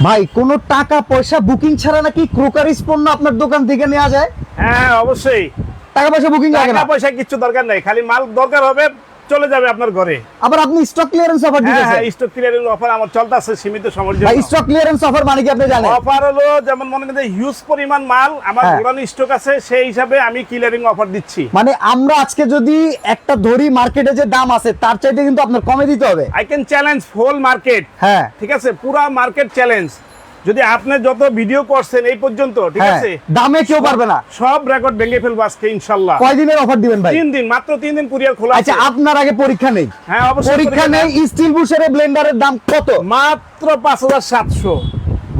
ভাই কোনো টাকা পয়সা বুকিং ছাড়া নাকি ক্রোকারিজ পণ্য আপনার দোকান থেকে নেওয়া যায়? হ্যাঁ অবশ্যই। টাকা পয়সা বুকিং লাগে না? টাকা পয়সা কিছু দরকার নাই খালি মাল দরকার হবে চলে যাবে আপনার ঘরে। আবার আপনি স্টক ক্লিয়ারেন্স অফার হ্যাঁ দিতেছেন। হ্যাঁ স্টক ক্লিয়ারিং অফার আমার চলতেছে সীমিত সময়ের জন্য। স্টক ক্লিয়ারেন্স অফার মানে কি আপনি জানেন? অফার হলো যেমন মনে করেন হিউজ পরিমাণ মাল আমার হ্যাঁ। পুরানো স্টক আছে সেই হিসাবে আমি ক্লিয়ারিং অফার দিচ্ছি। মানে আমরা আজকে যদি একটা ধরি মার্কেটে যে দাম আছে তার চাইতে কিন্তু আপনার কমে দিতে হবে। I can challenge full market হ্যাঁ। ঠিক আছে পুরা মার্কেট চ্যালেঞ্জ যদি আপনি যত ভিডিও করছেন এই পর্যন্ত ঠিক হ্যাঁ আছে? দামে কেউ পারবে না। সব রেকর্ড ভেঙে ফেলব আজকে ইনশাল্লাহ। কয়দিনের অফার দিবেন ভাই? তিন দিন মাত্র তিন দিন কুরিয়ার খোলা আচ্ছা আপনার আগে পরীক্ষা নেই? হ্যাঁ অবশ্যই পরীক্ষা নেই। স্টিল বুশের ব্লেন্ডারের দাম কত? মাত্র পাঁচ হাজার সাতশো।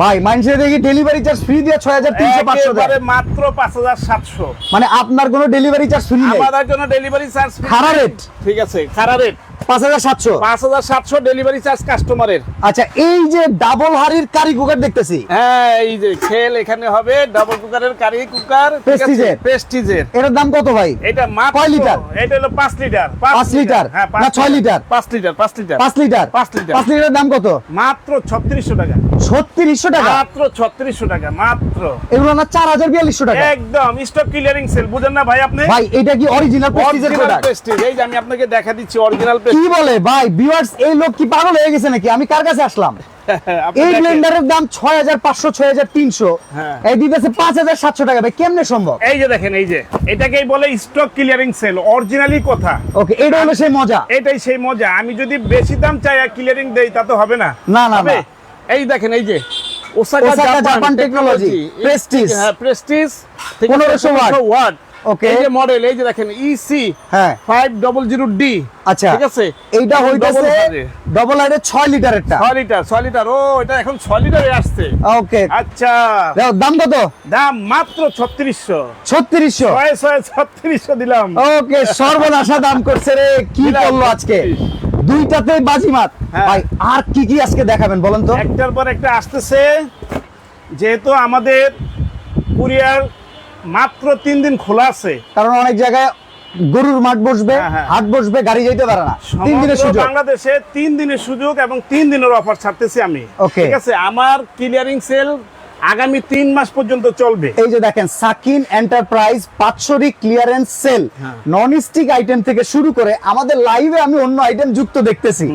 ভাই মানুষের দেখি ডেলিভারি চার্জ ফ্রি দিয়ে ছয় হাজার তিনশো পাঁচশো মাত্র পাঁচ হাজার সাতশো। মানে আপনার কোনো ডেলিভারি চার্জ ফ্রি নেই। আমাদের জন্য ডেলিভারি চার্জ খাড়া রেট ঠিক আছে খারা রেট পাঁচ হাজার সাতশো। পাঁচ হাজার সাতশো ডেলিভারি চার্জ কাস্টমারের আচ্ছা এই যে ডাবল হাড়ির কারি কুকার দেখতেছি। হ্যাঁ এই যে খেল এখানে হবে ডাবল কুকারের কারি কুকার Prestige-এর? প্রেস্টিজের এটার দাম কত ভাই? এটা মাত্র কয় লিটার? এটা হলো পাঁচ লিটার। পাঁচ লিটার? হ্যাঁ না, ছয় লিটার? পাঁচ লিটার পাঁচ লিটার। পাঁচ লিটার? পাঁচ লিটার। পাঁচ লিটারের দাম কত? মাত্র ছত্রিশশো টাকা। ছত্রিশশো টাকা? মাত্র ছত্রিশশো টাকা মাত্র। এগুলো না চার হাজার বিয়াল্লিশশো টাকা? একদম স্টক ক্লিয়ারিং সেল বুঝেন না ভাই আপনি? ভাই এটা কি অরিজিনাল প্রেস্টিজের প্রোডাক্ট এই যে আমি আপনাকে দেখা দিচ্ছি অরিজিনাল কি বলে ভাই ভিউয়ার্স এই লোক কি পাগল হয়ে গেছে নাকি? আমি কার কাছে আসলাম? এই ব্লেন্ডারের দাম ছয় হাজার পাঁচশো ছয় হাজার তিনশো। হ্যাঁ। এই দিতেছে পাঁচ হাজার সাতশো টাকা। ভাই কেমনে সম্ভব? এই যে দেখেন এই যে। এটাকেই বলে স্টক ক্লিয়ারিং সেল অরিজিনালি কথা। ওকে এটা হলো সেই মজা। এটাই সেই মজা। আমি যদি বেশি দাম চাই আর ক্লিয়ারিং দেই তা তো হবে না। না না? এই দেখেন এই যে। Osaka Japan technology Prestige। হ্যাঁ প্রেস্টিজ 1500 ওয়াট। ওকে এই যে মডেল এই যে দেখেন E ইসি হ্যাঁ। 500D আচ্ছা। ঠিক আছে? এইটা হইতাছে। ডবল হাইডের ছয় লিটারেরটা 6 লিটার 6 লিটার ও এটা এখন 6 লিটারে আসছে। ওকে আচ্ছা। দেখো দাম কত? দাম মাত্র 3600 ছত্রিশশো? ছয় ছয় 3600 দিলাম। ওকে সর্বনাশা দাম করছে রে। কি করল আজকে? 36 দুইটাতে বাজিমাত। হ্যাঁ। ভাই আর কি কি আজকে দেখাবেন বলেন তো? একটার পর একটা আসতেছে। যেহেতু আমাদের কুরিয়ার মাত্র তিন দিন খোলা আছে। কারণ অনেক জায়গায় গরুর মাঠ বসবে হ্যাঁ, হ্যাঁ। হাট বসবে গাড়ি যাইতে পারে না। তিন দিনের সুযোগ। বাংলাদেশে তিন দিনের সুযোগ এবং তিন দিনের অফার ছাড়তেছি আমি। ঠিক আছে? আমার ক্লিয়ারিং সেল আগামী তিন মাস পর্যন্ত চলবে। এই যে দেখেন সাকিন enterprise পাঁচশোরি clearance sale. Non stick item থেকে শুরু করে আমাদের লাইভে আমি অন্য আইটেম যুক্ত দেখতেছি।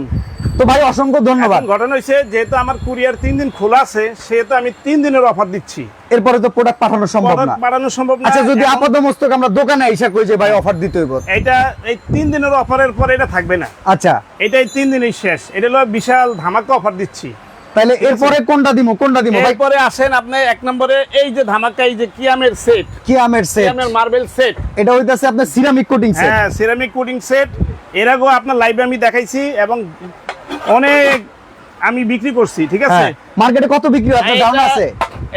তো ভাই অসংখ্য ধন্যবাদ। ঘটনা হয়েছে যেহেতু আমার কুরিয়ার তিন দিন খোলা আছে সেহেতু আমি তিন দিনের অফার দিচ্ছি। এরপরে তো প্রোডাক্ট পাঠানো সম্ভব না। বাড়ানো সম্ভব না আচ্ছা যদি এখন আপাতত মস্তক আমরা দোকানে আইসা কই যে ভাই অফার দিতে হইব? এটা এই তিন দিনের অফারের পরে এটা থাকবে না। আচ্ছা। এটাই তিন দিনই শেষ। এটা হলো বিশাল ধামাকা অফার দিচ্ছি। তাহলে এরপরে কোনটা দিব কোনটা দিব ভাই এরপরে আসেন আপনি এক নম্বরে এই যে ধামাকা এই যে কিয়ামের সেট কি আমের সেট কিয়ামের মার্বেল সেট এটা হইতাছে আপনার সিরামিক কোটিং সেট হ্যাঁ সিরামিক কোটিং সেট এর আগেও আপনার লাইভে আমি দেখাইছি এবং অনেক আমি বিক্রি করছি ঠিক আছে? হ্যাঁ মার্কেটে কত বিক্রি হয়? আপনার ধারণা আছে?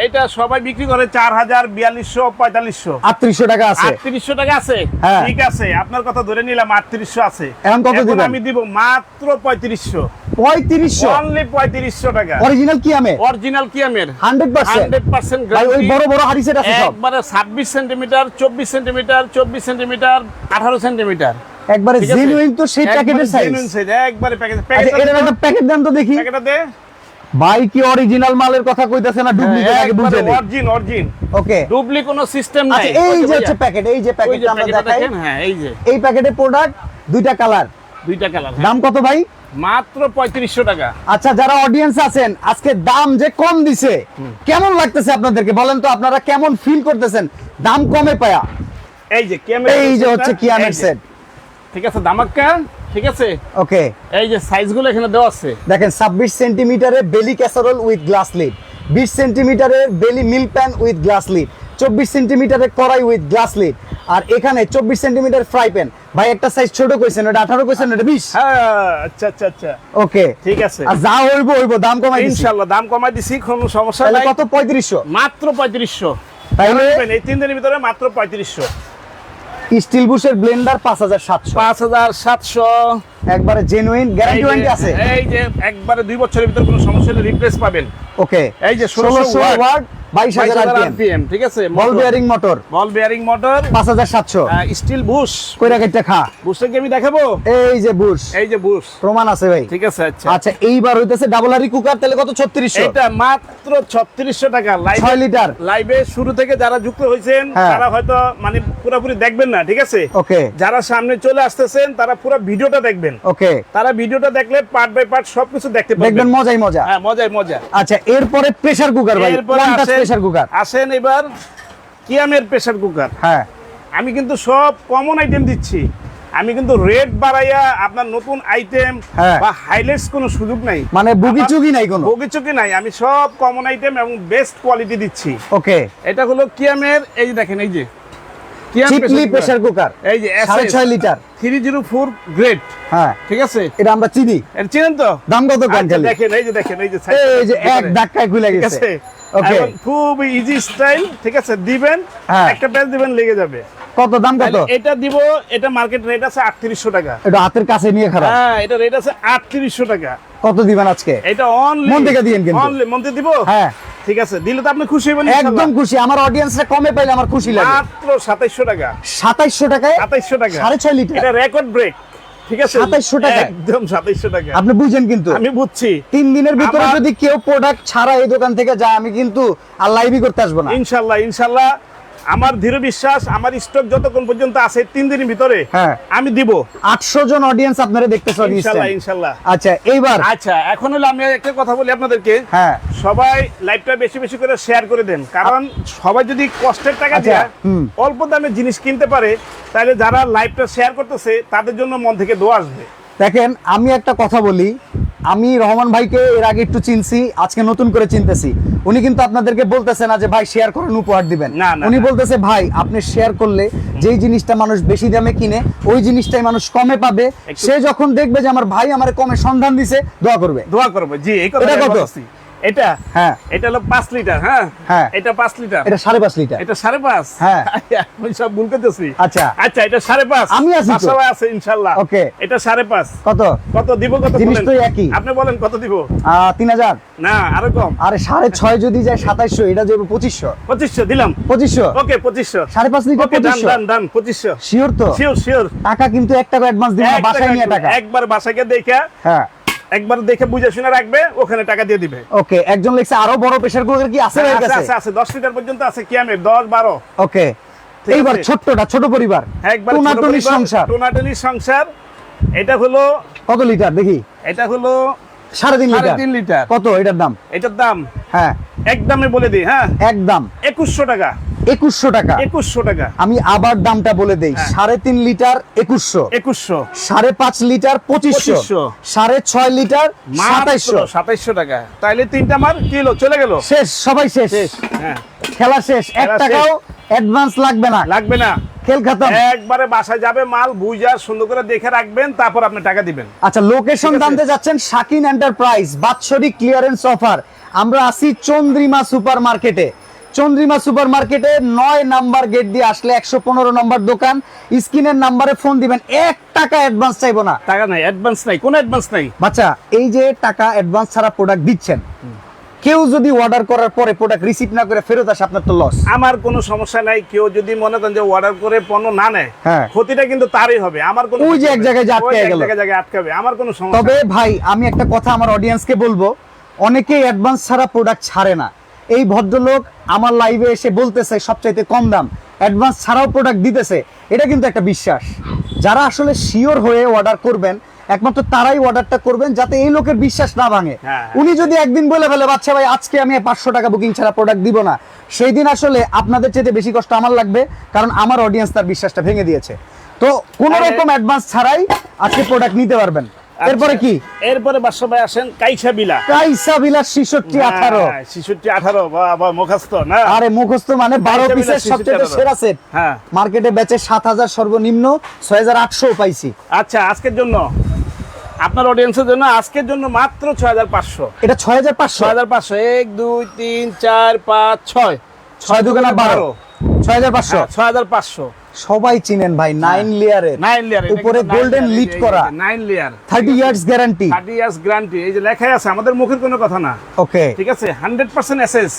এটা সবাই বিক্রি করে চার হাজার বিয়াল্লিশশো পঁয়তাল্লিশশো। আটত্রিশশো টাকা আছে। আটত্রিশশো টাকা আছে? হ্যাঁ। ঠিক আছে আপনার কথা ধরে নিলাম আটত্রিশশো আছে। এখন কত দিবেন? আমি দিব মাত্র পঁয়ত্রিশশো। পঁয়ত্রিশশো? অনলি পঁয়ত্রিশশো টাকা। অরিজিনাল কি আমে অরিজিনাল কিয়ামের হান্ড্রেড পার্সেন্ট। হান্ড্রেড পার্সেন্ট ভাই ওই বড় বড় হাড়ি সেট আছে সব। একবারে ছাব্বিশ সেন্টিমিটার চব্বিশ সেন্টিমিটার চব্বিশ সেন্টিমিটার আঠারো সেন্টিমিটার। একবারে জেনুইন তো সেই প্যাকেটের সাইজ genuine size, একবারে প্যাকেট আচ্ছা এটার একটা প্যাকেট দেন তো দেখি। প্যাকেটটা দে। ভাই কি অরিজিনাল মালের কথা কইতাছে না ডুপ্লিকেট আগে বুঝে নেই? অরিজিন অরিজিন ওকে ডুপ্লি কোনো সিস্টেম নাই। আচ্ছা এই যে হচ্ছে প্যাকেট এই যে ওই প্যাকেট যে আমরা দেখাই। হ্যাঁ এই যে। এই প্যাকেটে প্রোডাক্ট দুইটা কালার দুইটা কালার দাম কত ভাই? মাত্র পঁয়ত্রিশশো টাকা। আচ্ছা যারা অডিয়েন্স আছেন আজকে দাম যে কম দিছে কেমন লাগতেছে আপনাদেরকে বলেন তো? আপনারা কেমন ফিল করতেছেন? দাম কমে পায়া। এই যে ক্যামেরা এই যে হচ্ছে কিয়ামের সেট ঠিক আছে দামাক্কা? ঠিক আছে? ওকে এই যে সাইজগুলো এখানে দেওয়া আছে। দেখেন ছাব্বিশ সেন্টিমিটারের belly casserole with glass lid বিশ সেন্টিমিটারের belly milk pan with glass lid চব্বিশ সেন্টিমিটারের কড়াই উইথ গ্লাস লিড আর এখানে চব্বিশ সেন্টিমিটার ফ্রাই প্যান ভাই একটা সাইজ ছোট কইছেন ওটা আঠারো কইছেন ওটা বিশ? হ্যাঁ আচ্ছা আচ্ছা আচ্ছা। ওকে ঠিক আছে। আর যা হইব হইব দাম কমাই দিছি। ইনশাল্লাহ দাম কমাই দিছি কোনো সমস্যা তাহলে নাই। কত? পঁয়ত্রিশশো। মাত্র পঁয়ত্রিশশো। তাইলে এই তিন দিনের ভিতরে মাত্র পঁয়ত্রিশশো। স্টিল বুশের ব্লেন্ডার পাঁচ হাজার সাতশো। পাঁচ হাজার সাতশো। একবারে জেনুইন গ্যারান্টি ওয়ারেন্টি আছে। এই যে একবারে দুই বছরের ভিতরে কোনো সমস্যা হলে রিপ্লেস পাবেন। ওকে এই যে 1600 ষোলোশো ওয়াট আরপিএম আরপিএম ঠিক আছে? Ball bearing motor ball bearing motor পাঁচ হাজার সাতশো। স্টিল বুশ কইরা কেটে খা। বুশটা কি আমি দেখাবো? এই যে বুশ এই যে বুশ প্রমাণ আছে ভাই। ঠিক আছে আচ্ছা। আচ্ছা এইবার হইতেছে ডাবল হারি কুকার তাহলে কত? ছত্রিশশো। এটা মাত্র ছত্রিশশো টাকা। লাইভ ছয় লিটার লাইভে শুরু থেকে যারা যুক্ত হয়েছেন হ্যাঁ। তারা হয়তো মানে পুরোপুরি দেখবেন না ঠিক আছে? ওকে। যারা সামনে চলে আসতেছেন তারা পুরো ভিডিওটা দেখবেন। ওকে। তারা ভিডিওটা দেখলে পার্ট বাই পার্ট সবকিছু দেখতে দেখবেন মজাই মজা। হ্যাঁ মজাই মজা। আচ্ছা এরপরে প্রেসার কুকার ভাই কোনটা প্রেসার কুকার আসেন এবার কিয়ামের প্রেসার কুকার হ্যাঁ। আমি কিন্তু সব কমন আইটেম দিচ্ছি। আমি কিন্তু রেট বাড়াইয়া আপনার নতুন আইটেম হ্যাঁ। বা হাইলাইটস কোনো সুযোগ নাই। মানে বুগি চুগি নাই কোনো? বগিচুকি নাই। আমি সব কমন আইটেম এবং বেস্ট কোয়ালিটি দিচ্ছি। ওকে। এটা হলো কিয়ামের এই যে দেখেন এই যে। চিপলি প্রেসার কুকার এই যে সাড়ে ছয় litre. Three zero four grade হ্যাঁ। ঠিক আছে? এটা আমরা চিনি। এটা চিনেন তো? দাম কত আচ্ছা, দেখেন এই যে দেখেন এই যে এই যে এক ধাক্কায় খুলে ঠিক গেছে। আছে? ওকে খুব ইজি স্টাইল ঠিক আছে? দিবেন হ্যাঁ। একটা প্যাচ দিবেন লেগে যাবে। কত দাম কত? এটা দিব এটা মার্কেট রেট আছে আটত্রিশশো টাকা। এটা হাতের কাছে নিয়ে খারাপ। হ্যাঁ এটা রেট আছে আটত্রিশশো টাকা। কত দিবেন আজকে? এটা অনলি মন থেকে দিয়েন কিন্তু। অনলি মন থেকে দিব? হ্যাঁ। ঠিক আছে দিলে তো আপনি খুশি হবেন একদম খুশি। আমার অডিয়েন্সরা কমে পাইলে আমার খুশি লাগে। মাত্র সাতাইশশো টাকা। সাতাইশশো টাকায় সাতাইশশো টাকা। সাড়ে ছয় লিটার। এটা রেকর্ড ব্রেক ঠিক আছে? 2700 টাকা? একদম সাতাইশশো টাকা। আপনি বুঝেন কিন্তু। আমি বুঝছি। তিন দিনের ভিতরে যদি কেউ প্রোডাক্ট ছাড়া এই দোকান থেকে যায় আমি কিন্তু আর লাইভই করতে আসব না। ইনশাল্লাহ ইনশাল্লাহ। আমার দৃঢ় বিশ্বাস আমার স্টক যতক্ষণ পর্যন্ত আছে তিন দিনের ভিতরে হ্যাঁ। আমি দিব। আটশো জন অডিয়েন্স আপনারা দেখতে ইনশাল্লাহ ইনশাল্লাহ। আচ্ছা এইবার আচ্ছা এখন হলো আমি একটা কথা বলি আপনাদেরকে। হ্যাঁ। সবাই লাইভটা বেশি বেশি করে শেয়ার করে দেন। কারণ সবাই যদি কষ্টের টাকা আচ্ছা, দিয়ে অল্প দামে জিনিস কিনতে পারে তাহলে যারা লাইভটা শেয়ার করতেছে তাদের জন্য মন থেকে দোয়া আসবে। দেখেন আমি একটা কথা বলি আমি রহমান ভাইকে এর আগে একটু চিনছি আজকে নতুন করে চিনতেছি। উনি কিন্তু আপনাদেরকে বলতেছে না যে ভাই শেয়ার করেন উপহার দিবেন। উনি বলতেছে ভাই আপনি শেয়ার করলে যেই জিনিসটা মানুষ বেশি দামে কিনে ওই জিনিসটাই মানুষ কমে পাবে। সে যখন দেখবে যে আমার ভাই আমার কমে সন্ধান দিছে দোয়া করবে। দোয়া করবে জি এই কথা এটা কত? এটা? হ্যাঁ। এটা হলো পাঁচ লিটার হ্যাঁ? হ্যাঁ। এটা পাঁচ লিটার। এটা সাড়ে পাঁচ লিটার। এটা সাড়ে পাঁচ? হ্যাঁ। আমি সব ভুল করতেছি। আচ্ছা। আচ্ছা এটা সাড়ে পাঁচ। আমি আছি। পাঁচশো আছে ইনশাল্লাহ। ওকে। এটা সাড়ে পাঁচ। কত? কত দিব কত জিনিস তো একই। আপনি বলেন কত দিব? তিন হাজার। না আরও কম। আরে সাড়ে ছয় যদি যায় সাতাইশশো এটা যাবে পঁচিশশো। পঁচিশশো দিলাম। পঁচিশশো? ওকে পঁচিশশো। সাড়ে পাঁচ লিটার পঁচিশশো? ডান ডান পঁচিশশো। শিওর তো? শিওর শিওর টাকা কিন্তু এক টাকা অ্যাডভান্স দিন বাসায় নিয়ে টাকা। একবার বাসাকে দেখে। হ্যাঁ। একবার দেখে বুঝে শুনে রাখবে ওখানে টাকা দিয়ে দিবে। ওকে একজন লিখছে আরও বড় প্রেসার কুকার কি আছে আছে আছে আছে দশ লিটার পর্যন্ত আছে কি কিয়ামের 10 12 ওকে এইবার ছোটটা ছোট পরিবার। একবার টুনাটুনির সংসার। টোনাটনির সংসার। এটা হলো কত লিটার দেখি। এটা হলো সাড়ে তিন লিটার। তিন লিটার। কত এটার দাম? এটার দাম? হ্যাঁ। একদমে বলে দিই হ্যাঁ? একদম একুশশো টাকা। একুশশো টাকা। একুশশো টাকা। আমি আবার দামটা বলে দেই হ্যাঁ। সাড়ে তিন লিটার একুশশো। একুশশো। সাড়ে পাঁচ লিটার পঁচিশশো। 2500 সাড়ে ছয় লিটার সাতাইশশো। সাতাইশশো টাকা। তাইলে তিনটা মার কিলো চলে গেল। শেষ সবাই শেষ। হ্যাঁ। খেলা শেষ। এক টাকাও অ্যাডভান্স লাগবে না। লাগবে না। খেল খাতাম। একবারে বাসায় যাবে মাল বুঝা সুন্দর করে দেখে রাখবেন তারপর আপনি টাকা দিবেন। আচ্ছা লোকেশন জানতে যাচ্ছেন শাকিন এন্টারপ্রাইজ বাৎসরিক ক্লিয়ারেন্স অফার আমরা আছি চন্দ্রিমা সুপার মার্কেটে চন্দ্রিমা সুপার মার্কেটে নয় নাম্বার গেট দিয়ে আসলে একশো পনেরো নম্বর দোকান। স্ক্রিনের নাম্বারে ফোন দিবেন। এক টাকা অ্যাডভান্স চাইব না। টাকা নাই অ্যাডভান্স নাই কোনো অ্যাডভান্স নাই। বাচ্চা এই যে টাকা অ্যাডভান্স ছাড়া প্রোডাক্ট দিচ্ছেন কেউ যদি অর্ডার করার পরে প্রোডাক্ট রিসিভ না করে ফেরত আসে আপনার তো লস আমার কোনো সমস্যা নাই কেউ যদি মনে করেন যে অর্ডার করে পণ্য না নেয় হ্যাঁ। ক্ষতিটা কিন্তু তারই হবে। আমার কোনো ওই যে এক জায়গায় আটকে এক গেল। জায়গায় জায়গায় আটকাবে আমার কোনো সমস্যা তবে ভাই আমি একটা কথা আমার অডিয়েন্সকে বলব অনেকেই অ্যাডভান্স ছাড়া প্রোডাক্ট ছাড়ে না। এই ভদ্রলোক আমার লাইভে এসে বলতেছে সবচাইতে কম দাম অ্যাডভান্স ছাড়াও প্রোডাক্ট দিতেছে। এটা কিন্তু একটা বিশ্বাস। যারা আসলে শিওর হয়ে অর্ডার করবেন একমাত্র তারাই অর্ডারটা করবেন যাতে এই লোকের বিশ্বাস না ভাঙে। হ্যাঁ। উনি যদি একদিন বলে ফেলে বাচ্চা ভাই আজকে আমি পাঁচশো টাকা বুকিং ছাড়া প্রোডাক্ট দিব না। সেই দিন আসলে আপনাদের চেয়ে বেশি কষ্ট আমার লাগবে কারণ আমার অডিয়েন্স তার বিশ্বাসটা ভেঙে দিয়েছে। তো কোন রকম অ্যাডভান্স ছাড়াই আজকে প্রোডাক্ট নিতে পারবেন। এরপরে আচ্ছা, কি? এরপরে ভাই আসেন কাইসা বিলা। কাইসা বিলাস ছিষট্টি আঠারো। ছিষট্টি আঠারো বা মুখস্থ না? আরে মুখস্থ মানে বারো কাইসা পিসের সবচেয়ে সেরা সেট হ্যাঁ। মার্কেটে বেচে সাত হাজার সর্বনিম্ন ছয় হাজার আটশো পাইছি। আচ্ছা আজকের জন্য? আপনার অডিয়েন্সের জন্য আজকের জন্য মাত্র ছয় হাজার পাঁচশো। এটা ছয় হাজার পাঁচশো? ছয় হাজার পাঁচশো। এক দুই তিন চার পাঁচ ছয়। ছয় দোকানে বারো। ছয় হাজার পাঁচশো? ছয় হাজার পাঁচশো। সবাই চিনেন ভাই নাইন লেয়ারে নাইন লেয়ার উপরে গোল্ডেন লিড করা। Nine layer thirty years guarantee thirty years guarantee এই যে লেখাই আছে আমাদের মুখের কোনো কথা না। ওকে ঠিক আছে? হান্ড্রেড পার্সেন্ট এসএস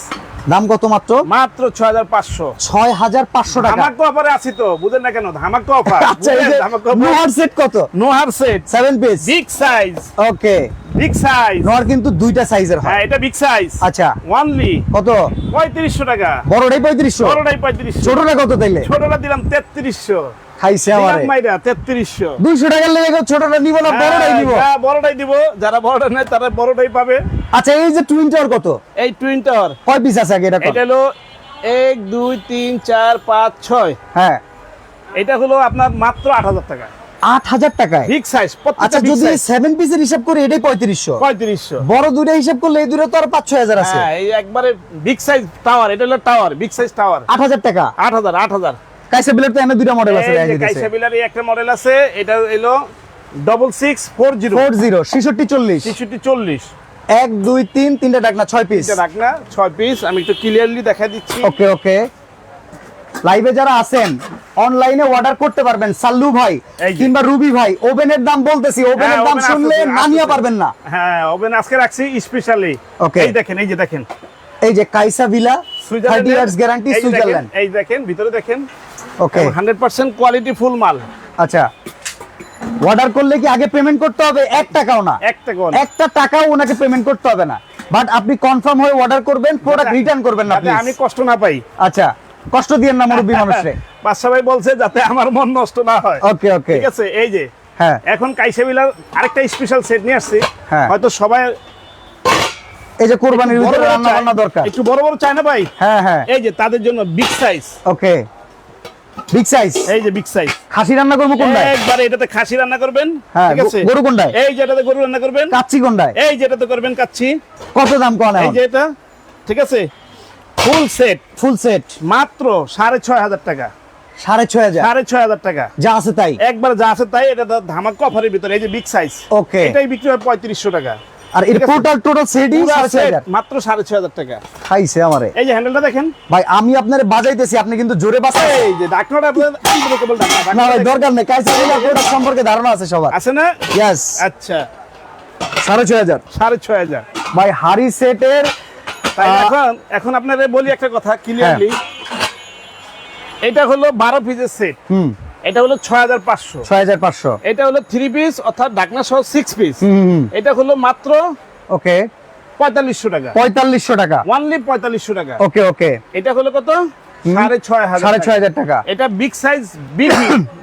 দাম কত মাত্র? মাত্র ছয় হাজার পাঁচশো। ছয় হাজার পাঁচশো টাকা। ধামাকা অফারে আছি তো বুঝেন না কেন? ধামাকা অফার আচ্ছা এই যে নোয়ার সেট কত? নোহার set seven piece big size okay big size নোয়ার কিন্তু দুইটা সাইজের হ্যাঁ। এটা বিগ সাইজ আচ্ছা। ওয়ানলি কত? পঁয়ত্রিশশো টাকা। বড়টাই পঁয়ত্রিশশো। বড়টাই পঁয়ত্রিশশো। ছোটটা কত তাইলে? ছোটটা দিলাম তেত্রিশশো। খাইছে আমারে। মাইরা তেত্রিশশো। দুইশো টাকার লেগে ছোটটা নিব না বড়টাই নিব। হ্যাঁ, বড়টাই দিব। যারা বড়টা নেয় তারা বড়টাই পাবে। আচ্ছা এই যে টুইন টাওয়ার কত? এই টুইন টাওয়ার কয় পিস আছে আগে এটা এটা হলো হ্যাঁ। এটা হলো আপনার মাত্র আট হাজার টাকা। আট হাজার টাকায়? বিগ সাইজ আচ্ছা যদি সেভেন পিসের হিসাব করি এটাই পঁয়ত্রিশশো। পঁয়ত্রিশশো। বড় দুইটা হিসাব করলে এই দুটো তো আর পাঁচ ছয় হাজার আছে। হ্যাঁ এই একবারে বিগ সাইজ টাওয়ার এটা হলো টাওয়ার বিগ সাইজ টাওয়ার আট হাজার টাকা? আট হাজার আট হাজার। কাইসা বিলের তো দুইটা মডেল আছে দেখা যাইতেছে কাইসাবিলার এই একটা মডেল আছে এটা এলো double six four zero four zero ছেষট্টি চল্লিশ। ছেষট্টি চল্লিশ। এক দুই তিন তিনটা ডাকনা ছয় পিস এটা রাখ না ছয় পিস আমি একটু ক্লিয়ারলি দেখা দিচ্ছি। ওকে ওকে। লাইভে যারা আছেন অনলাইনে অর্ডার করতে পারবেন সাল্লু ভাই কিংবা রুবি ভাই। ওভেনের দাম বলতেছি ওভেনের হ্যাঁ, দাম শুনলে নামিয়ে পারবেন না। হ্যাঁ ওভেন আজকে রাখছি স্পেশালি Okay. এই দেখেন এই যে দেখেন। এই যে Kaisa Villa years guarantee Switzerland. এই দেখেন ভিতরে দেখেন। Okay hundred percent quality full মাল। আচ্ছা। অর্ডার করলে কি আগে পেমেন্ট করতে হবে? এক টাকাও না। একটা কোন একটা টাকাও ওনাকে পেমেন্ট করতে হবে না। বাট আপনি কনফার্ম হয়ে অর্ডার করবেন প্রোডাক্ট রিটার্ন করবেন না যাতে আমি কষ্ট না পাই। আচ্ছা। কষ্ট না মুরব্বী মানুষরে। বাদশা ভাই বলছে যাতে আমার মন নষ্ট না হয়। ওকে ওকে ঠিক আছে? এই যে হ্যাঁ। এখন কাইসাবিলার আরেকটা স্পেশাল সেট নিয়ে আসছি। হ্যাঁ। হয়তো সবাই এই যে কোরবানির ভিতরে রান্না বান্না দরকার। একটু বড় বড় চায় না ভাই? হ্যাঁ হ্যাঁ। এই যে তাদের জন্য big size okay big size এই যে বিগ সাইজ খাসি রান্না করব একবারে এটাতে খাসি রান্না করবেন হ্যাঁ, ঠিক আছে? গরু-? এই যে এটাতে গরু রান্না করবেন। কাচ্চি এই যেটাতে করবেন কাচ্ছি কত দাম কোন এই যে এটা ঠিক আছে? ফুল সেট ফুল সেট মাত্র সাড়ে ছয় হাজার টাকা। সাড়ে ছয় হাজার? সাড়ে ছয় হাজার টাকা। যা আছে তাই? একবার যা আছে তাই এটা ধামাক অফারের ভিতরে এই যে বিগ সাইজ ওকে এটাই বিক্রি হয় পঁয়ত্রিশশো টাকা। আর এটা টোটাল টোটাল সেটই মাত্র সাড়ে ছয় হাজার টাকা। খাইছে আমারে। এই যে হ্যান্ডেলটা দেখেন। ভাই আমি আপনারে বাজাইতেছি আপনি কিন্তু জোরে বাজাই এই যে আপনার ডাক্তার। না ভাই দরকার নেই কাইসা প্রোডাক্ট সম্পর্কে ধারণা আছে সবার। আছে না? ইয়েস আচ্ছা। সাড়ে ছয় হাজার। সাড়ে ছয় হাজার। ভাই হাড়ি সেটের এখন এখন আপনারে বলি একটা কথা ক্লিয়ারলি এটা হলো বারো পিসের সেট হুম। এটা হলো ছয় হাজার পাঁচশো। ছয় হাজার পাঁচশো। এটা হলো থ্রি পিস অর্থাৎ ডাকনা সহ সিক্স পিস এটা হলো মাত্র ওকে। পঁয়তাল্লিশশো টাকা। পঁয়তাল্লিশশো টাকা। ওয়ানলি পঁয়তাল্লিশশো টাকা। ওকে ওকে। এটা হলো কত? সাড়ে ছয় হাজার সাড়ে ছয় টাকা। হাজার টাকা। এটা বিগ সাইজ বিগ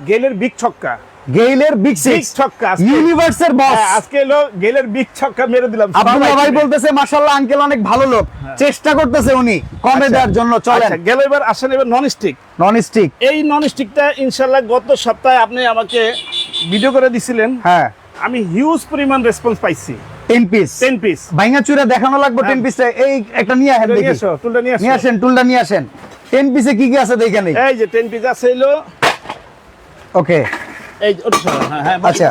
গেলের বিগ ছক্কা। গেইলের বিগ সিক্স ছক্কা ইউনিভার্সের বস হ্যাঁ, আজকে এলো গেলের বিগ ছক্কা মেরে দিলাম। আব্দুল্লাহ ভাই বলতেছে মাশাআল্লাহ আঙ্কেল অনেক ভালো লোক। চেষ্টা করতেছে উনি কমে দেওয়ার জন্য চলেন। আচ্ছা, গেল এবার আসেন এবার নন স্টিক নন স্টিক এই নন স্টিকটা ইনশাল্লাহ গত সপ্তাহে আপনি আমাকে ভিডিও করে দিছিলেন। হ্যাঁ। আমি হিউজ পরিমাণ রেসপন্স পাইছি। টেন পিস টেন পিস ভাইঙ্গা চুরা দেখানো লাগবে টেন পিসটা এই একটা নিয়ে আসেন দেখি। টুলটা নিয়ে নিয়ে আসেন টুলটা নিয়ে আসেন। টেন পিসে কি কি আছে দেখে নেই? এই যে টেন পিস আছে এলো ওকে হ্যাঁ হ্যাঁ আচ্ছা।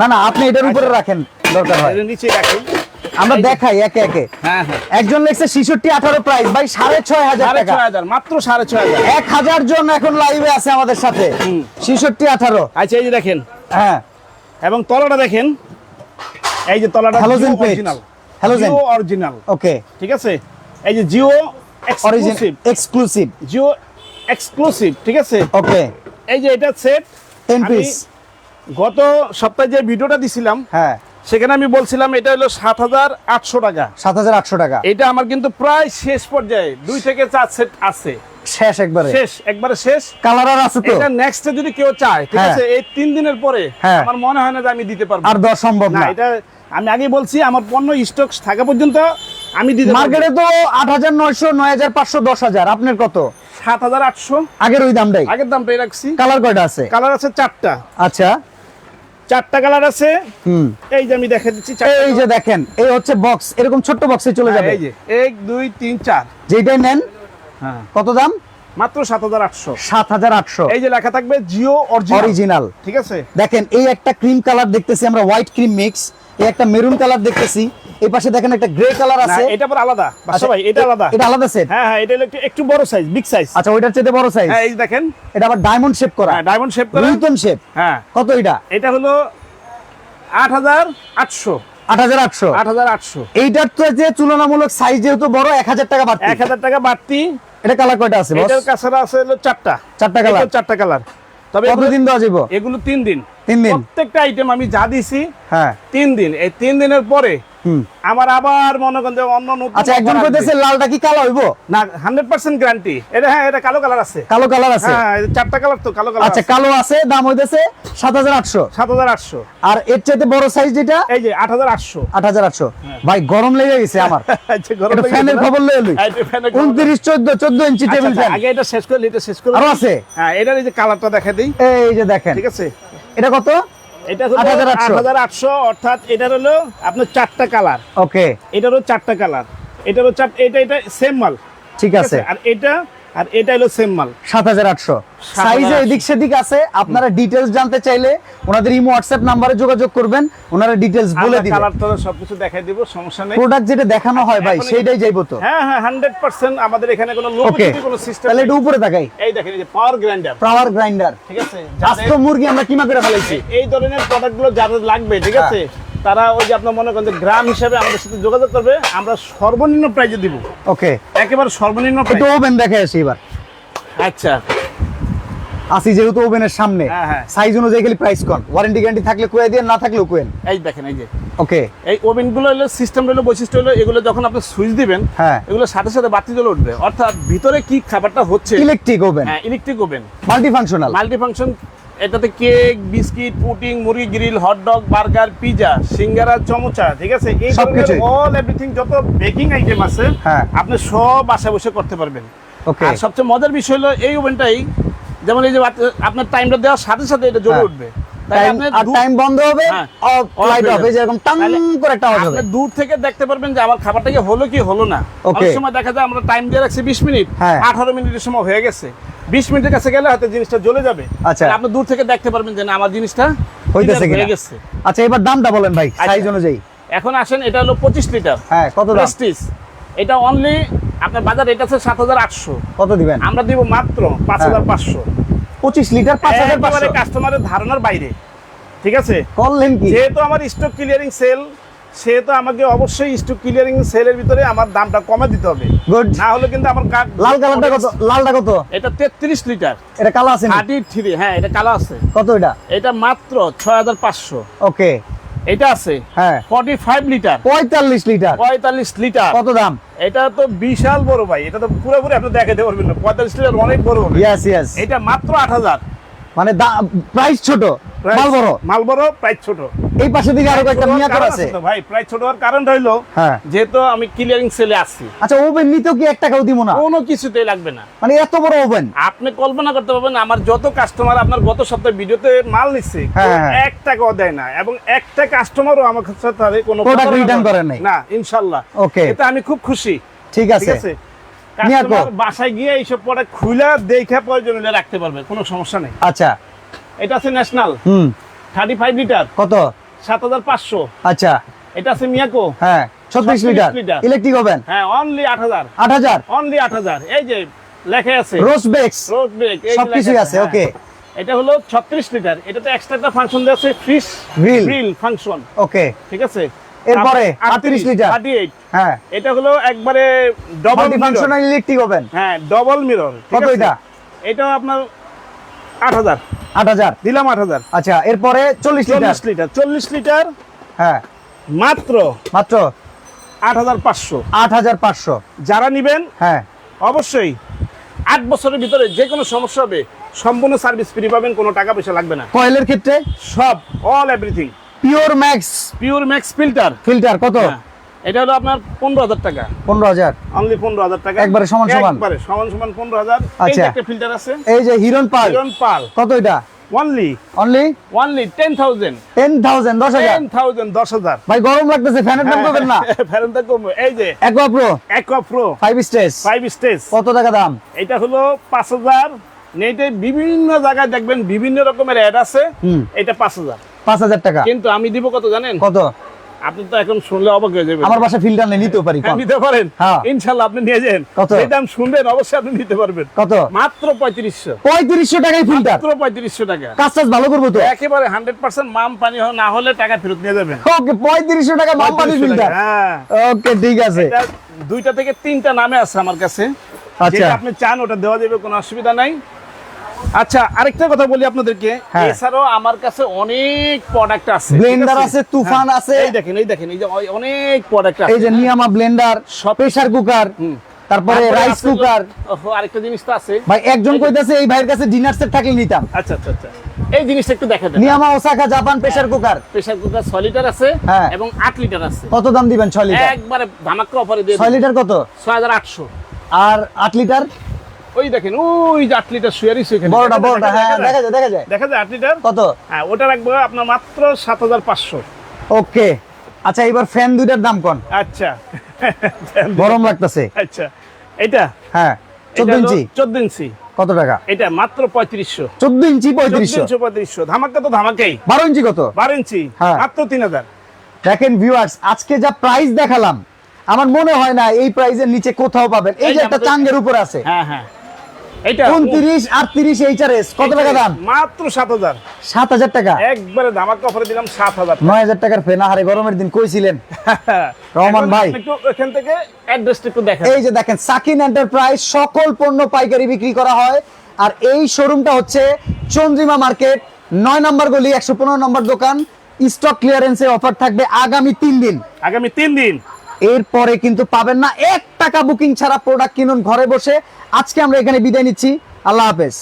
না না আপনি এটার উপরে রাখেন দরকার হয়। নিচে রাখি। আমরা দেখাই একে একে। হ্যাঁ একজন লেখছে ছিষট্টি আঠারো প্রাইস ভাই সাড়ে ছয় হাজার টাকা। মাত্র সাড়ে ছয় হাজার। এক হাজার জন এখন লাইভে আছে আমাদের সাথে। ছিষট্টি আঠারো। আচ্ছা এই যে দেখেন। হ্যাঁ। এবং তলাটা দেখেন। এই যে তলাটা halogen original halogen Jio original okay ঠিক আছে? এই যে Jio exclusive exclusive Jio exclusive ঠিক আছে? ওকে এই যে এটা সেট পিস গত সপ্তাহে যে ভিডিওটা দিছিলাম হ্যাঁ। সেখানে আমি বলছিলাম এটা হলো সাত হাজার আটশো টাকা। সাত হাজার আটশো টাকা। এটা আমার কিন্তু প্রায় শেষ পর্যায়ে দুই থেকে চার সেট আছে। শেষ একবারে। শেষ একবারে শেষ। কালার আর আছে তো। এটা নেক্সট যদি কেউ চায় ঠিক হ্যাঁ। আছে এই তিন দিনের পরে হ্যাঁ। আমার মনে হয় না যে আমি দিতে পারব। আর দেওয়া সম্ভব না না। এটা আমি আগে বলছি আমার পণ্য স্টক থাকা পর্যন্ত আমি দিতে মার্কেটে তো আট হাজার নয়শো নয় হাজার পাঁচশো দশ হাজার। আপনার কত? সাত হাজার আটশো। আগের ওই দামটাই? আগের দামটাই রাখছি। কালার কয়টা আছে? কালার আছে চারটা। আচ্ছা। চারটা কালার আছে। হুম। এই যে আমি দেখা দিচ্ছি এই যে দেখেন এই হচ্ছে বক্স এরকম ছোট্ট বক্সে চলে হ্যাঁ, যাবে। এই যে এক দুই তিন চার। যেটাই নেন হ্যাঁ। কত দাম? মাত্র সাত হাজার আটশো। সাত হাজার আটশো। এই যে লেখা থাকবে জিও অরিজিনাল। অরিজিনাল ঠিক আছে? দেখেন এই একটা ক্রিম কালার দেখতেছি আমরা হোয়াইট ক্রিম মিক্স এই একটা মেরুন কালার দেখতেছি। এই পাশে দেখেন একটা গ্রে কালার আছে। এটা আবার আলাদা। বাসা আচ্ছা, ভাই এটা আলাদা। এটা আলাদা সেট হ্যাঁ হ্যাঁ এটা হলো একটু- একটু বড় সাইজ বিগ সাইজ আচ্ছা ওইটার চেয়ে বড় সাইজ হ্যাঁ এই দেখেন। এটা আবার ডায়মন্ড শেপ করা। হ্যাঁ ডায়মন্ড শেপ করা। রুইতন শেপ হ্যাঁ। কত এটা? এটা হলো আট হাজার আটশো। আট হাজার আটশো। আট হাজার আটশো। এইটার তো যে তুলনামূলক সাইজ যেহেতু বড় এক হাজার টাকা বাড়তি। এক হাজার টাকা বাড়তি। এটা কালার কয়টা আছে বস এটার আছে হলো চারটা। চারটা colour? এটাও চারটা কালার তবে কতদিন দেওয়া যাব এগুলো তিন দিন। তিন দিন? প্রত্যেকটা আইটেম আমি যা দিছি হ্যাঁ। তিন দিন। এই তিন দিনের পরে আমার আবার মনে করেন যে অন্য নতুন আচ্ছা একজন কইতেছে লালটা কি কালো হইবো? না হান্ড্রেড পার্সেন্ট গ্যারান্টি এটা হ্যাঁ এটা কালো কালার আছে। কালো কালার আছে? হ্যাঁ এটা চারটা কালার তো কালো কালার আচ্ছা কালো আছে দাম হইতেছে সাত হাজার আটশো। সাত হাজার আটশো। আর এর চাইতে বড় সাইজ যেটা? এই যে আট হাজার আটশো। আট হাজার আটশো। ভাই গরম লেগে গেছে আমার। আচ্ছা, গরম লেগে ফ্যানের খবর লই। হ্যাঁ, খবর। উনত্রিশ চোদ্দ চোদ্দ ইঞ্চি আচ্ছা, টেবিল ফ্যান আগে এটা শেষ করে এটা শেষ করে আরও আছে? হ্যাঁ এটার এই যে কালারটা দেখা দিই। এই যে দেখেন। ঠিক আছে? এটা কত? এটা হলো 8,800 আট হাজার আটশো অর্থাৎ এটার হলো আপনার চারটা কালার। ওকে এটারও চারটা কালার। এটারও চার এটা এটা সেম মাল। ঠিক আছে? আর এটা আর এটা হলো সেম মাল। সাত হাজার আটশো। 7,800 সাইজে এদিক সেদিক আছে। আপনারা ডিটেলস জানতে চাইলে ওনাদের ইমো হোয়াটসঅ্যাপ নাম্বারে যোগাযোগ করবেন। ওনারা ডিটেলস বলে দিবেন কালার টালার সবকিছু দেখাই দিব সমস্যা নেই। প্রোডাক্ট যেটা দেখানো হয় ভাই সেটাই যাইবো তো। হ্যাঁ হ্যাঁ হান্ড্রেড পার্সেন্ট আমাদের এখানে কোনো ওকে লোক কোনো সিস্টেম তাহলে একটু উপরে তাকাই। এই দেখেন এই যে পাওয়ার গ্রাইন্ডার পাওয়ার গ্রাইন্ডার ঠিক আছে? আস্ত মুরগি আমরা কিমা করে ফেলাইছি। এই ধরনের প্রোডাক্টগুলো যাদের লাগবে ঠিক হ্যাঁ। আছে তারা ওই যে আপনার মনে করেন যে গ্রাম হিসাবে আমাদের সাথে যোগাযোগ করবে আমরা সর্বনিম্ন প্রাইজে দিব। ওকে একেবারে সর্বনিম্ন একটু ওভেন দেখে আসি এবার। আচ্ছা। আসি যেহেতু ওভেনের সামনে। হ্যাঁ, হ্যাঁ। সাইজ অনুযায়ী খালি প্রাইস কন ওয়ারেন্টি গ্যারান্টি থাকলে কুয়ে দিয়ে না থাকলেও কুয়েন এই দেখেন এই যে। ওকে এই ওভেনগুলো হলো সিস্টেম হলো বৈশিষ্ট্য হলো এগুলো যখন আপনি সুইচ দিবেন হ্যাঁ। এগুলো সাথে সাথে বাতি জ্বলে উঠবে। অর্থাৎ ভিতরে কি খাবারটা হচ্ছে? ইলেকট্রিক ওভেন হ্যাঁ electric oven multi functional multi function এটাতে কেক বিস্কিট পুটিং মুরগি গ্রিল হটডগ বার্গার পিজা সিঙ্গারা চমচা ঠিক আছে এই সবকিছুই। অল এভরিথিং যত বেকিং আইটেম আছে হ্যাঁ। আপনি সব বাসায় বসে করতে পারবেন ওকে আর সবচেয়ে মজার বিষয় হলো এই ওভেনটাই যেমন এই যে আপনার টাইমটা দেওয়ার সাথে সাথে এটা জ্বলে হ্যাঁ। উঠবে আর টাইম বন্ধ হবে অফ লাইট অফ যাবে। এই যে এরকম টাং করে একটা আওয়াজ হবে। দূর থেকে দেখতে পারবেন যে আমার খাবারটা কি হলো কি হলো না। অনেক সময় দেখা যায় আমরা টাইম দিয়ে রাখছি বিশ মিনিট হ্যাঁ। আঠারো মিনিটের সময় হয়ে গেছে। বিশ মিনিটের কাছে গেলে হয়তো জিনিসটা জ্বলে যাবে। আচ্ছা। আপনি দূর থেকে দেখতে পারবেন যে না আমার জিনিসটা হইতেছে কিনা। গেছে। আচ্ছা এবার দামটা বলেন ভাই আচ্ছা। সাইজ অনুযায়ী। এখন আসেন এটা হলো পঁচিশ লিটার। হ্যাঁ কত দাম? প্রেস্টিজ এটা অনলি আপনার বাজার এটা আছে হাজার কত দিবেন? আমরা দিব মাত্র পাঁচ হাজার পাঁচশো। পাঁচশো লিটার পাঁচ হাজার পাঁচশো। কাস্টমারের ধারণার বাইরে। ঠিক আছে? করলেন কি? যেহেতু আমার স্টক ক্লিয়ারিং সেল সেহেতু আমাকে অবশ্যই স্টক ক্লিয়ারিং সেলের ভিতরে আমার দামটা কমে দিতে হবে। গুড না হলে কিন্তু আমার লাল কালারটা কত? লালটা কত? এটা তেত্রিশ লিটার। এটা কালো আছে নাকি? থার্টি থ্রি হ্যাঁ এটা কালো আছে। কত এটা? এটা মাত্র ছয় হাজার পাঁচশো। ওকে এটা আছে? হ্যাঁ। ফর্টি ফাইভ লিটার পঁয়তাল্লিশ লিটার পঁয়তাল্লিশ লিটার কত দাম? এটা তো বিশাল বড় ভাই। এটা তো পুরোপুরি আপনি দেখাতে পারবেন না। পঁয়তাল্লিশ লিটার অনেক বড় ইয়েস ইয়েস এটা মাত্র আট হাজার। মানে প্রাইস ছোট। মাল বড় প্রাইস ছোট। এই পাশে দিকে আরও কয়েকটা ছোট হওয়ার মিয়াকর কারণ আছে? আছে ভাই প্রাইস ছোট হওয়ার কারণটা হইল হ্যাঁ। যেহেতু আমি ক্লিয়ারিং সেলে আছি। আচ্ছা ওভেন নিতেও কি এক টাকাও দিব না? কোনো কিছুতেই লাগবে না। মানে এত বড় ওভেন আপনি কল্পনা করতে পারবেন আমার যত কাস্টমার আপনার গত সপ্তাহে ভিডিওতে মাল নিচ্ছে হ্যাঁ, হ্যাঁ। এক টাকাও দেয় না। এবং একটা কাস্টমারও আমার সাথে কোনো Product প্রতারণা করে নাই। না ইনশাল্লাহ। Okay. এতে আমি খুব খুশি। ঠিক ঠিক আছে। আছে? বাসায় গিয়ে এইসব প্রোডাক্ট খুলে দেখে প্রয়োজন হলে রাখতে পারবে কোনো সমস্যা নেই। আচ্ছা। এটা আছে ন্যাশনাল হুম। থার্টি ফাইভ লিটার কত? সাত হাজার পাঁচশো। আচ্ছা। এটা আছে মিয়াকো। হ্যাঁ ছত্রিশ 36 লিটার। ইলেকট্রিক ওভেন হ্যাঁ অনলি আট হাজার। আট হাজার? অনলি আট হাজার। এই যে লেখা আছে। রোজ বেক্স রোড ব্রেক আছে, okay. এটা হলো 36 লিটার এটাতে এক্সট্রা একটা ফাংশন দেওয়া আছে ফিশ. গ্রিল ফাংশন ওকে ঠিক আছে? এরপরে তারপর 38 লিটার। 38 হ্যাঁ। এটা হলো একবারে ডবল ফাংশনাল ইলেকট্রিক ওভেন হ্যাঁ ডবল মিরর কত এটা? এটাও আপনার 8000 আট হাজার? দিলাম 8000 আচ্ছা এরপরে চল্লিশ লিটার? 40 লিটার 40 লিটার হ্যাঁ। মাত্র মাত্র? 8500 আট হাজার পাঁচশো। যারা নেবেন হ্যাঁ। অবশ্যই আট বছরের ভিতরে যে কোনো সমস্যা হবে সম্পূর্ণ সার্ভিস ফ্রি পাবেন কোনো টাকা পয়সা লাগবে না। কয়েলের ক্ষেত্রে? সব all everything pure max pure max filter filter কত? এটা হলো আপনার পনেরো হাজার টাকা। পনেরো হাজার। অনলি পনেরো হাজার টাকা। একবারে সমান সমান? একবারে সমান সমান পনেরো হাজার। আচ্ছা। একটা ফিল্টার আছে। এই যে হিরন পাল। ইরন পাল। কত এটা? Only only only ten thousand ten thousand দশ হাজার। টেন থাউজেন্ড দশ হাজার। ভাই গরম লাগতেছে ফ্যানের দাম করবেন না। ফেরনটা কমবে এই যে pro aqua pro five stage five stage কত টাকা দাম? এটা হলো পাঁচ হাজার। নেটে বিভিন্ন জায়গায় দেখবেন বিভিন্ন রকমের অ্যাড আছে। এটা পাঁচ হাজার। পাঁচ হাজার টাকা। কিন্তু আমি দিব কত জানেন? কত? আপনি তো এখন শুনলে অবাক হয়ে যাবেন। আমার বাসা ফিল্টার নেই নিতেও পারি হ্যাঁ, নিতে পারেন। হ্যাঁ। আপনি নিয়ে যান। কত? যে দাম শুনবেন অবশ্যই আপনি নিতে পারবেন। কত? মাত্র পঁয়ত্রিশশো। পঁয়ত্রিশশো টাকায় ফিল্টার মাত্র পঁয়ত্রিশশো টাকা। কাজ টাজ ভালো করব তো? একেবারে হান্ড্রেড পার্সেন্ট মাম পানি না হলে টাকা ফেরত নিয়ে যাবেন। ওকে পঁয়ত্রিশশো টাকা মামপানি 3500 ফিল্টার হ্যাঁ। ওকে ঠিক আছে। দুইটা থেকে তিনটা নামে আছে আমার কাছে। আচ্ছা। আপনি চান ওটা দেওয়া যাবে কোনো অসুবিধা নাই। আচ্ছা আরেকটা কথা বলি আপনাদেরকে। হ্যাঁ। এছাড়াও আমার কাছে অনেক প্রোডাক্ট আছে ব্লেন্ডার আছে? তুফান হ্যাঁ, আছে। এই দেখেন এই দেখেন এই যে অনেক প্রোডাক্ট আছে এই যে নিয়ামা ব্লেন্ডার প্রেসার কুকার তারপরে রাইস কুকার আরেকটা জিনিস তো আছে। ভাই একজন কইতাছে এই ভাইয়ের কাছে ডিনার সেট থাকলে নিতাম। আচ্ছা আচ্ছা আচ্ছা। এই জিনিসটা একটু দেখা দেন নিয়ামা Osaka Japan pressure cooker pressure cooker ছয় লিটার আছে হ্যাঁ। এবং আট লিটার আছে। কত দাম দিবেন ছয় লিটার একবারে ধামাক্কা অফারে দিয়ে ছয় লিটার কত? ছয় হাজার আটশো। আর আট লিটার ওই দেখেন ওই যে আট লিটার শুয়ারি বড়টা বড়টা হ্যাঁ দেখা যায় দেখা যায়। দেখা যায় আট লিটার কত? হ্যাঁ ওটা রাখব আপনার মাত্র সাত হাজার পাঁচশো। ওকে। আচ্ছা এবার ফ্যান দুইটার দাম কোন? আচ্ছা। গরম লাগতেছে। আচ্ছা এটা হ্যাঁ চোদ্দ ইঞ্চি। চোদ্দ ইঞ্চি। কত টাকা? এটা মাত্র পঁয়ত্রিশশো। চোদ্দ ইঞ্চি পঁয়ত্রিশশো। পঁয়ত্রিশশো। ধামাক্কা তো ধামাকাই। বারো ইঞ্চি কত? বারো ইঞ্চি হ্যাঁ। মাত্র তিন হাজার। দেখেন ভিউয়ার্স আজকে যা প্রাইস দেখালাম আমার মনে হয় না এই প্রাইজের নিচে কোথাও পাবেন। এই যে একটা চাঙ্গের উপর আছে। হ্যাঁ হ্যাঁ। এটা উনত্রিশ আটত্রিশ এইচআরএস কত টাকা দাম? মাত্র সাত হাজার। সাত হাজার টাকা। একবারে ধামাক্কা অফারে দিলাম সাত হাজার টাকার ফেন আহারে গরমের দিন কইছিলেন। রহমান ভাই। একটু এখান থেকে অ্যাড্রেসটা একটু দেখেন। এই যে দেখেন সাকিন এন্টারপ্রাইজ সকল পণ্য পাইকারি বিক্রি করা হয়। আর এই শোরুমটা হচ্ছে চন্দ্রিমা মার্কেট নয় নম্বর গলি একশো পনেরো নম্বর দোকান। স্টক ক্লিয়ারেন্সে অফার থাকবে আগামী তিন দিন। আগামী তিন দিন। এরপরে কিন্তু পাবেন না। এক টাকা বুকিং ছাড়া প্রোডাক্ট কিনুন ঘরে বসে। আজকে আমরা এখানে বিদায় নিচ্ছি। আল্লাহ হাফেজ।